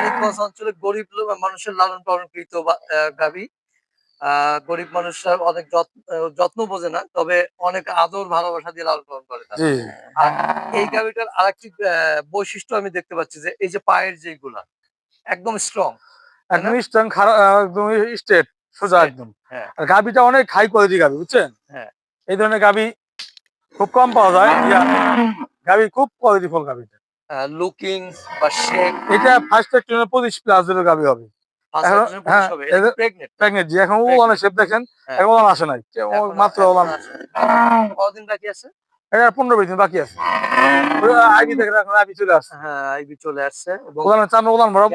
মানিকগঞ্জ অঞ্চলে গরিব লোক- মানুষের লালন পালনকৃত বা- আহ, গাভী। আহ গরিব মানুষরা অনেক যত্ন বোঝে না তবে অনেক আদর ভালোবাসা দিয়ে লালন পালন করে আর এই গাভীটার আরেকটি বৈশিষ্ট্য আমি দেখতে পাচ্ছি যে এই যে পায়ের যেগুলা একদম স্ট্রং একদম স্ট্রং একদম স্ট্রেট সোজা একদম। হ্যাঁ। আর গাবিটা অনেক হাই কোয়ালিটি গাবি বুঝছেন? হ্যাঁ। এই ধরনের গাবি খুব কম পাওয়া যায়। গাবি খুব কোয়ালিটি ফুল গাবিটা লুকিং বা শেপ এটা ফার্স্ট একটু পঁচিশ প্লাস এর গাবি হবে। এখন- হ্যাঁ, এদের- প্রেগনেন্ট প্রেগনেন্ট যে এখন শেপ দেখেন হ্যাঁ। এখন আসে নাই। ও মাত্র কদিন বাকি আছে? পনেরো বিশ দিন বাকি আছে। আইবি দেখেন এখন আইবি চলে আসছে। হ্যাঁ আইবি চলে আসছে ওলানের চামড়া ওলান ভরা।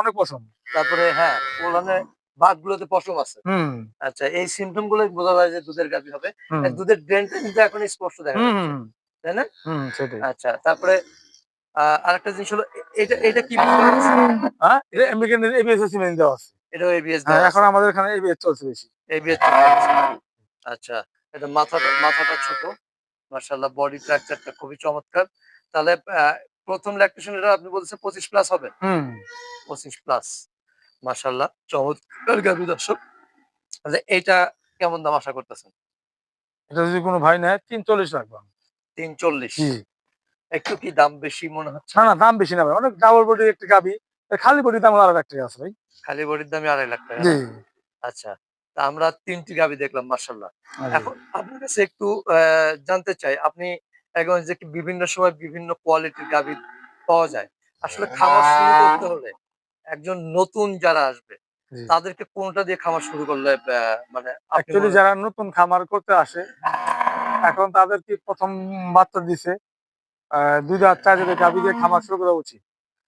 অনেক পছন্দ তারপরে হ্যাঁ ওলানে বাঘগুলোতে পশম আছে। আচ্ছা এই সিমটমগুলো বোঝা যায় যে দুধের গাভী হবে। দুধের ড্রেনটা কিন্তু এখন স্পষ্ট দেখা যাচ্ছে তাই না? সেটাই। আচ্ছা তারপরে আরেকটা জিনিস হলো এটা এটা কি? হ্যাঁ? এটা আমেরিকান এবিএস সিমেন্ট দেওয়া আছে। এটাও এবিএস হ্যাঁ এখন আমাদের এখানে এবিএস চলছে বেশি। এবিএস আচ্ছা এটা মাথাটা মাথাটা ছোট। মার্শাল্লাহ বডি স্ট্রাকচারটা খুবই চমৎকার। তাহলে প্রথম ল্যাকটেশন এটা আপনি বলছেন পঁচিশ প্লাস হবে? হুম। পঁচিশ প্লাস মার্শাল্লাহ চমৎকার গাভী দর্শক। আচ্ছা এইটা কেমন দাম আশা করতেছেন? এটা যদি কোনো ভাই নেয় তিন চল্লিশ রাখব তিন চল্লিশ জি। একটু কি দাম বেশি মনে হচ্ছে? না না দাম বেশি না ভাই। অনেক ডাবল বডির একটা গাবি খালি বডির দাম আরও একটা আছে ভাই। খালি বডির দামে আড়াই লাখ টাকা। আচ্ছা তা আমরা তিনটি গাবি দেখলাম মার্শাল্লাহ এখন আপনার কাছে একটু জানতে চাই আপনি এখন যে বিভিন্ন সময় বিভিন্ন কোয়ালিটির গাবি পাওয়া যায় আসলে খামার শুরু করতে হলে একজন নতুন যারা আসবে তাদেরকে কোনটা দিয়ে খামার শুরু করলে মানে অ্যাকচুয়ালি যারা নতুন খামার করতে আসে এখন তাদের কি প্রথম বাচ্চা দিছে দুই দাঁত চার গাভি দিয়ে খামার শুরু করা উচিত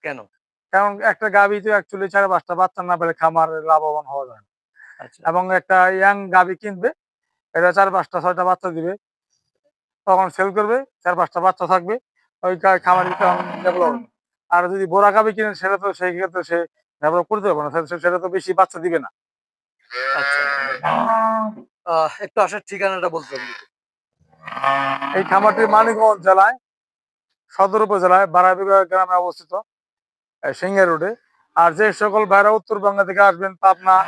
কেন? কারণ একটা গাভি তো অ্যাকচুয়ালি চার পাঁচটা বাচ্চা না পেলে খামার লাভবান হওয়া যায় না। আচ্ছা। এবং একটা ইয়াং গাভি কিনবে এটা চার পাঁচটা ছয়টা বাচ্চা দিবে তখন সেল করবে চার পাঁচটা বাচ্চা থাকবে ওই গা- খামারি তখন ডেভেলপ আর যদি বোরা গাভি কিনেন সেটা তো সেই ক্ষেত্রে সে ডেভেলপ করতে পারবে না সেটা তো বেশি বাচ্চা দিবে না। আচ্ছা। একটু আসার ঠিকানাটা বলতে এই খামারটি মানিকগঞ্জ জেলায় সদর উপজেলায় বারাবিগা গ্রামে অবস্থিত সিংহা রোডে। আর যে সকল ভাইরা উত্তরবঙ্গ থেকে আসবেন, পাবনা,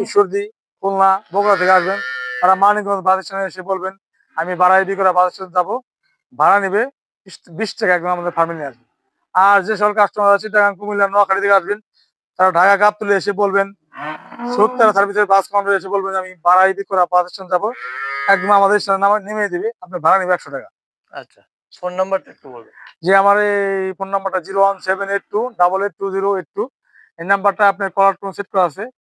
ঈশ্বরদী, খুলনা, বগুড়া থেকে আসবেন, তারা মানিকগঞ্জ বাস স্ট্যান্ডে এসে বলবেন, আমি বারাইবি করে বাস স্ট্যান্ড যাব। ভাড়া নিবে বিশ- টাকা একদম আমাদের ফার্মে নিয়ে আসবেন আর যে সকল কাস্টমার আছে টাকা কুমিল্লা, নোয়াখালী থেকে আসবেন, তারা ঢাকা কাপ তুলে এসে বলবেন সত্তর সার্ভিসের বাস কাউন্টারে এসে বলবেন, আমি বারাইবি করে বাস স্ট্যান্ড যাব। একদম আমাদের নামে নেমে দিবে, আপনার ভাড়া নিবে একশো টাকা। আচ্ছা। ফোন নাম্বারটা একটু বলবেন। যে আমার এই ফোন নাম্বারটা zero one seven eight two, double eight two zero eight two. এই নাম্বারটা আপনার কলার টোন সেট করা আছে।